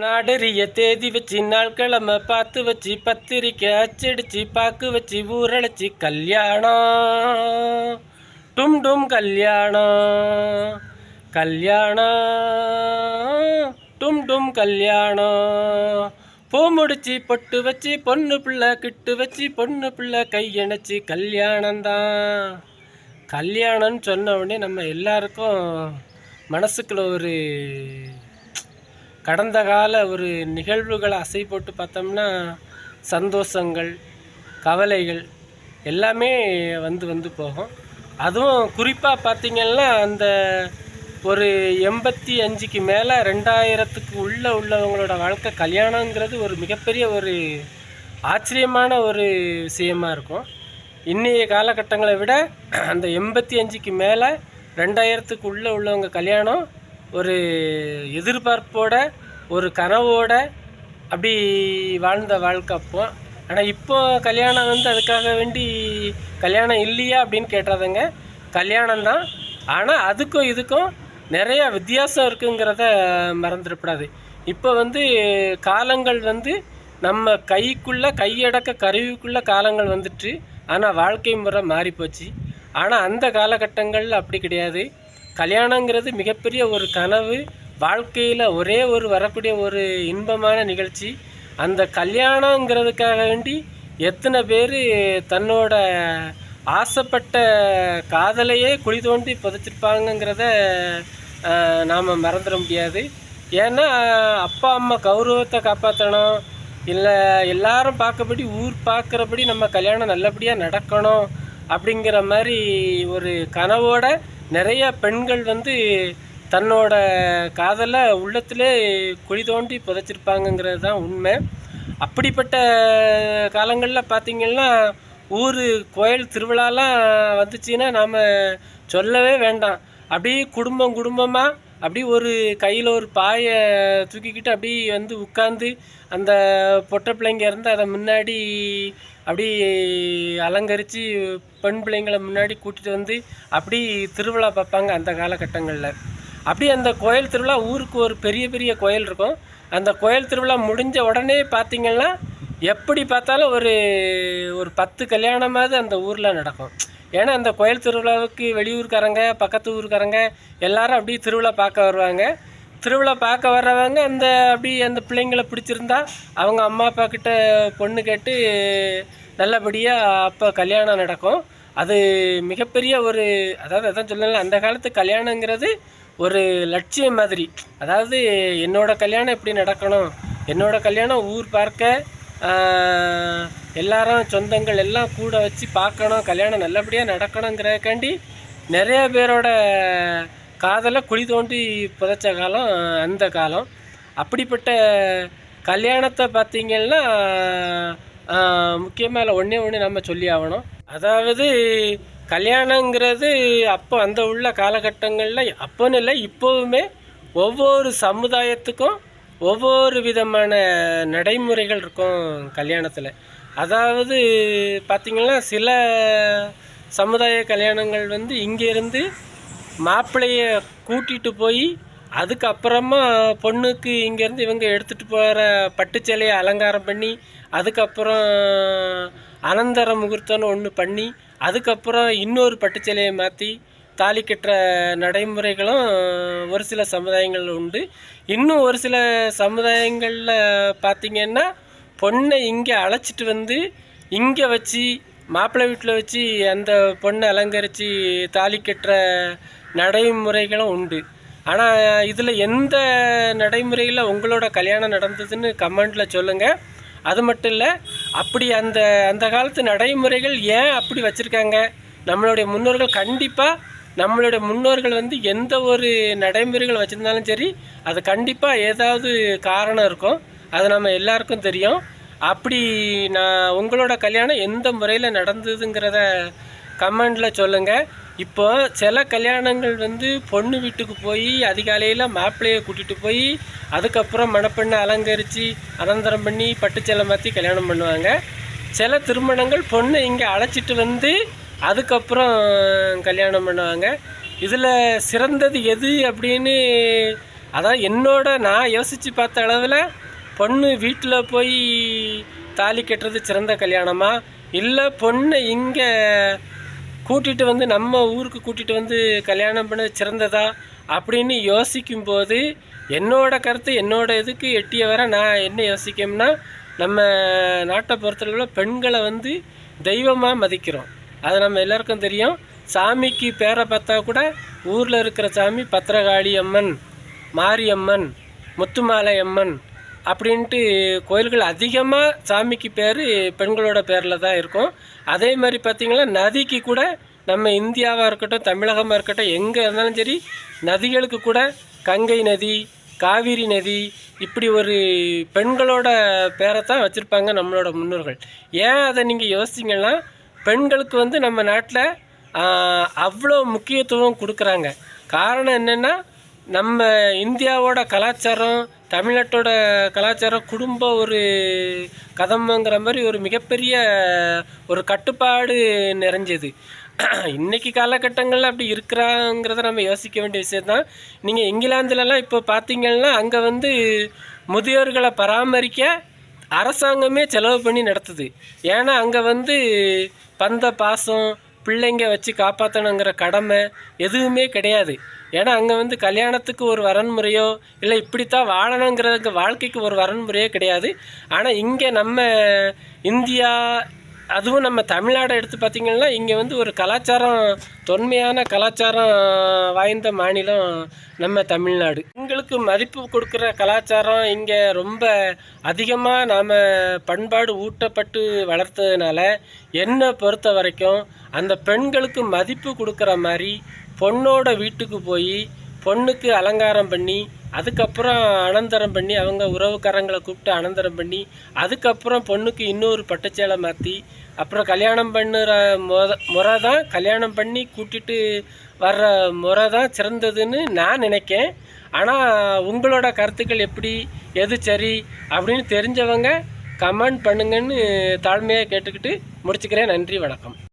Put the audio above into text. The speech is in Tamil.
நாடறிய தேதி வச்சு நாள் கிழமை பார்த்து வச்சு பத்திரிக்கை அச்சடிச்சு பாக்கு வச்சு ஊரழைச்சி கல்யாணம் டும் டும் கல்யாணம் கல்யாணம் டும் டும் கல்யாணம் பூ முடிச்சு பொட்டு வச்சு பொண்ணு பிள்ளை கிட்டு வச்சு பொண்ணு பிள்ளை கையணைச்சி கல்யாணம்தான் கல்யாணம்னு சொன்ன உடனே நம்ம எல்லாருக்கும் மனசுக்குள்ள ஒரு கடந்த கால ஒரு நிகழ்வுகளை அசை போட்டு பார்த்தோம்னா சந்தோஷங்கள் கவலைகள் எல்லாமே வந்து வந்து போகும். அதுவும் குறிப்பாக பார்த்திங்கன்னா அந்த ஒரு எண்பத்தி அஞ்சுக்கு மேலே ரெண்டாயிரத்துக்கு உள்ளே உள்ளவங்களோட வாழ்க்கை கல்யாணங்கிறது ஒரு மிகப்பெரிய ஒரு ஆச்சரியமான ஒரு விஷயமா இருக்கும். இன்றைய காலகட்டங்களை விட அந்த எண்பத்தி அஞ்சுக்கு மேலே ரெண்டாயிரத்துக்கு உள்ளே உள்ளவங்க கல்யாணம் ஒரு எதிர்பார்ப்போட ஒரு கனவோட அப்படி வாழ்ந்த வாழ்க்கை அப்போ. ஆனால் இப்போ கல்யாணம் வந்து அதுக்காக வேண்டி கல்யாணம் இல்லையா அப்படின்னு கேட்டாதங்க கல்யாணம் தான். ஆனால் அதுக்கும் இதுக்கும் நிறையா வித்தியாசம் இருக்குங்கிறத மறந்துடக்கூடாது. இப்போ வந்து காலங்கள் வந்து நம்ம கைக்குள்ளே கையடக்க கருவிக்குள்ளே காலங்கள் வந்துட்டு ஆனால் வாழ்க்கை முறை மாறிப்போச்சு. ஆனால் அந்த காலகட்டங்களில் அப்படி கிடையாது. கல்யாணங்கிறது மிகப்பெரிய ஒரு கனவு. வாழ்க்கையில் ஒரே ஒரு வரக்கூடிய ஒரு இன்பமான நிகழ்ச்சி. அந்த கல்யாணங்கிறதுக்காக வேண்டி எத்தனை பேர் தன்னோட ஆசைப்பட்ட காதலையே குழி தோண்டி புதைச்சிருப்பாங்கங்கிறத நாம் மறந்துட முடியாது. ஏன்னா அப்பா அம்மா கௌரவத்தை காப்பாற்றணும் இல்லை எல்லாரும் பார்க்கபடி ஊர் பார்க்குறபடி நம்ம கல்யாணம் நல்லபடியாக நடக்கணும் அப்படிங்கிற மாதிரி ஒரு கனவோட நிறைய பெண்கள் வந்து தன்னோட காதலை உள்ளத்திலே குழி தோண்டி புதைச்சிருப்பாங்கங்கிறது தான் உண்மை. அப்படிப்பட்ட காலங்களில் பார்த்திங்கன்னா ஊர் கோயில் திருவிழாலாம் வந்துச்சுன்னா நாம் சொல்லவே வேண்டாம். அப்படியே குடும்பம் குடும்பமாக அப்படி ஒரு கையில் ஒரு பாயை தூக்கிக்கிட்டு அப்படி வந்து உட்காந்து அந்த பொட்டை பிள்ளைங்க இருந்து அதை முன்னாடி அப்படி அலங்கரித்து பெண் பிள்ளைங்களை முன்னாடி கூட்டிகிட்டு வந்து அப்படி திருவிழா பார்ப்பாங்க அந்த காலகட்டங்களில். அப்படி அந்த கோயில் திருவிழா ஊருக்கு ஒரு பெரிய பெரிய கோயில் இருக்கும். அந்த கோயில் திருவிழா முடிஞ்ச உடனே பார்த்திங்கன்னா எப்படி பார்த்தாலும் ஒரு ஒரு பத்து கல்யாணமாவது அந்த ஊரில் நடக்கும். ஏன்னா அந்த கோயில் திருவிழாவுக்கு வெளியூர்காரங்க பக்கத்து ஊருக்காரங்க எல்லாரும் அப்படியே திருவிழா பார்க்க வருவாங்க. திருவிழா பார்க்க வர்றவங்க அந்த அப்படி அந்த பிள்ளைங்களை பிடிச்சிருந்தா அவங்க அம்மா அப்பா கிட்ட பொண்ணு கேட்டு நல்லபடியாக அப்போ கல்யாணம் நடக்கும். அது மிகப்பெரிய ஒரு அதாவது அதான் சொல்லல அந்த காலத்து கல்யாணங்கிறது ஒரு லட்சியம் மாதிரி. அதாவது என்னோட கல்யாணம் எப்படி நடக்கணும்? என்னோட கல்யாணம் ஊர் பார்க்க எல்லாரும் சொந்தங்கள் எல்லாம் கூட வச்சு பார்க்கணும் கல்யாணம் நல்லபடியாக நடக்கணுங்கிறதுக்காண்டி நிறைய பேரோட காதலை குழி தோண்டி புதைச்ச காலம் அந்த காலம். அப்படிப்பட்ட கல்யாணத்தை பார்த்தீங்கன்னா முக்கியமாக ஒன்றே ஒன்று நம்ம சொல்லி ஆகணும். அதாவது கல்யாணங்கிறது அப்போ அந்த உள்ள காலகட்டங்களில் அப்போன்னு இல்லை இப்போவுமே ஒவ்வொரு சமுதாயத்துக்கும் ஒவ்வொரு விதமான நடைமுறைகள் இருக்கும் கல்யாணத்தில். அதாவது பார்த்திங்கன்னா சில சமுதாய கல்யாணங்கள் வந்து இங்கேருந்து மாப்பிள்ளைய கூட்டிகிட்டு போய் அதுக்கப்புறமா பொண்ணுக்கு இங்கேருந்து இவங்க எடுத்துகிட்டு போகிற பட்டுச்சேலையை அலங்காரம் பண்ணி அதுக்கப்புறம் அனந்தர முகூர்த்தம்னு ஒன்று பண்ணி அதுக்கப்புறம் இன்னொரு பட்டுச்சேலையை மாற்றி தாலி கட்டுற நடைமுறைகளும் ஒரு சில சமுதாயங்கள் உண்டு. இன்னும் ஒரு சில சமுதாயங்களில் பார்த்திங்கன்னா பொண்ணை இங்கே அழைச்சிட்டு வந்து இங்கே வச்சு மாப்பிள்ளை வீட்டில் வச்சு அந்த பொண்ணை அலங்கரித்து தாலி கட்டுற நடைமுறைகளும் உண்டு. ஆனால் இதில் எந்த நடைமுறையில் உங்களோட கல்யாணம் நடந்ததுன்னு கமெண்டில் சொல்லுங்கள் அது மட்டும் இல்லை அப்படி அந்த அந்த காலத்து நடைமுறைகள் ஏன் அப்படி வச்சுருக்காங்க? நம்மளுடைய முன்னோர்கள் கண்டிப்பாக நம்மளுடைய முன்னோர்கள் வந்து எந்த ஒரு நடைமுறைகள் வச்சுருந்தாலும் சரி அது கண்டிப்பாக ஏதாவது காரணம் இருக்கும். அது நம்ம எல்லாருக்கும் தெரியும். அப்படி நான் உங்களோட கல்யாணம் எந்த முறையில் நடந்ததுங்கிறத கமெண்டில் சொல்லுங்கள் இப்போ சில கல்யாணங்கள் வந்து பொண்ணு வீட்டுக்கு போய் அதிகாலையில் மாப்பிள்ளையை கூட்டிகிட்டு போய் அதுக்கப்புறம் மணப்பெண்ணை அலங்கரித்து அலந்தரம் பண்ணி பட்டுச்சேலை மாற்றி கல்யாணம் பண்ணுவாங்க. சில திருமணங்கள் பொண்ணை இங்கே அழைச்சிட்டு வந்து அதுக்கப்புறம் கல்யாணம் பண்ணுவாங்க. இதில் சிறந்தது எது அப்படின்னு அதான் என்னோட நான் யோசித்து பார்த்த அளவில் பொண்ணு வீட்டில் போய் தாலி கட்டுறது சிறந்த கல்யாணமா? இல்லை பொண்ணை இங்கே கூட்டிகிட்டு வந்து நம்ம ஊருக்கு கூட்டிகிட்டு வந்து கல்யாணம் பண்ணது சிறந்ததா? அப்படின்னு யோசிக்கும்போது என்னோட கருத்து என்னோட இதுக்கு எட்டிய வர நான் என்ன யோசிக்கோம்னா நம்ம நாட்டை பொறுத்தளவில் பெண்களை வந்து தெய்வமாக மதிக்கிறோம். அது நம்ம எல்லாருக்கும் தெரியும். சாமிக்கு பேரை பார்த்தா கூட ஊரில் இருக்கிற சாமி பத்திரகாளி அம்மன் மாரியம்மன் முத்துமாலை அம்மன் அப்படின்ட்டு கோயில்கள் அதிகமாக சாமிக்கு பேர் பெண்களோட பேரில் தான் இருக்கும். அதே மாதிரி பார்த்திங்கன்னா நதிக்கு கூட நம்ம இந்தியாவாக இருக்கட்டும் தமிழகமாக இருக்கட்டும் எங்கே இருந்தாலும் சரி நதிகளுக்கு கூட கங்கை நதி காவிரி நதி இப்படி ஒரு பெண்களோட பேரை தான் வச்சுருப்பாங்க நம்மளோட முன்னோர்கள். ஏன் அதை நீங்கள் யோசிச்சிங்கன்னா பெண்களுக்கு வந்து நம்ம நாட்டில் அவ்வளோ முக்கியத்துவம் கொடுக்குறாங்க. காரணம் என்னென்னா நம்ம இந்தியாவோட கலாச்சாரம் தமிழ்நாட்டோட கலாச்சாரம் குடும்ப ஒரு கதம்பங்கிற மாதிரி ஒரு மிகப்பெரிய ஒரு கட்டுப்பாடு நிறைஞ்சது. இன்றைக்கி காலகட்டங்களில் அப்படி இருக்கிறாங்கிறத நம்ம யோசிக்க வேண்டிய விஷயந்தான் நீங்கள் இங்கிலாந்துலலாம் இப்போ பார்த்தீங்கன்னா அங்கே வந்து முதியோர்களை பராமரிக்க அரசாங்கமே செலவு பண்ணி நடத்துது. ஏன்னா அங்கே வந்து பந்த பாசம் பிள்ளைங்க வச்சு காப்பாற்றணுங்கிற கடமை எதுவுமே கிடையாது. ஏன்னா அங்கே வந்து கல்யாணத்துக்கு ஒரு வரன்முறையோ இல்லை இப்படித்தான் வாழணுங்கிறதுக்கு வாழ்க்கைக்கு ஒரு வரன்முறையோ கிடையாது. ஆனால் இங்கே நம்ம இந்தியா அதுவும் நம்ம தமிழ்நாடை எடுத்து பார்த்திங்கன்னா இங்கே வந்து ஒரு கலாச்சாரம் தொன்மையான கலாச்சாரம் வாய்ந்த மாநிலம் நம்ம தமிழ்நாடு. எங்களுக்கு மதிப்பு கொடுக்குற கலாச்சாரம் இங்கே ரொம்ப அதிகமாக நாம் பண்பாடு ஊட்டப்பட்டு வளர்த்ததுனால என்னை பொறுத்த வரைக்கும் அந்த பெண்களுக்கு மதிப்பு கொடுக்குற மாதிரி பொண்ணோட வீட்டுக்கு போய் பொண்ணுக்கு அலங்காரம் பண்ணி அதுக்கப்புறம் அனந்தரம் பண்ணி அவங்க உறவுக்காரங்களை கூப்பிட்டு அனந்தரம் பண்ணி அதுக்கப்புறம் பொண்ணுக்கு இன்னொரு பட்டுச்சேலை மாற்றி அப்புறம் கல்யாணம் பண்ணுற முத முறை தான் கல்யாணம் பண்ணி கூட்டிட்டு வர்ற முறை தான் சிறந்ததுன்னு நான் நினைக்கேன். ஆனால் உங்களோட கருத்துக்கள் எப்படி? எது சரி? அப்படின்னு தெரிஞ்சவங்க கமெண்ட் பண்ணுங்கன்னு தாழ்மையாக கேட்டுக்கிட்டு முடிச்சுக்கிறேன். நன்றி வணக்கம்.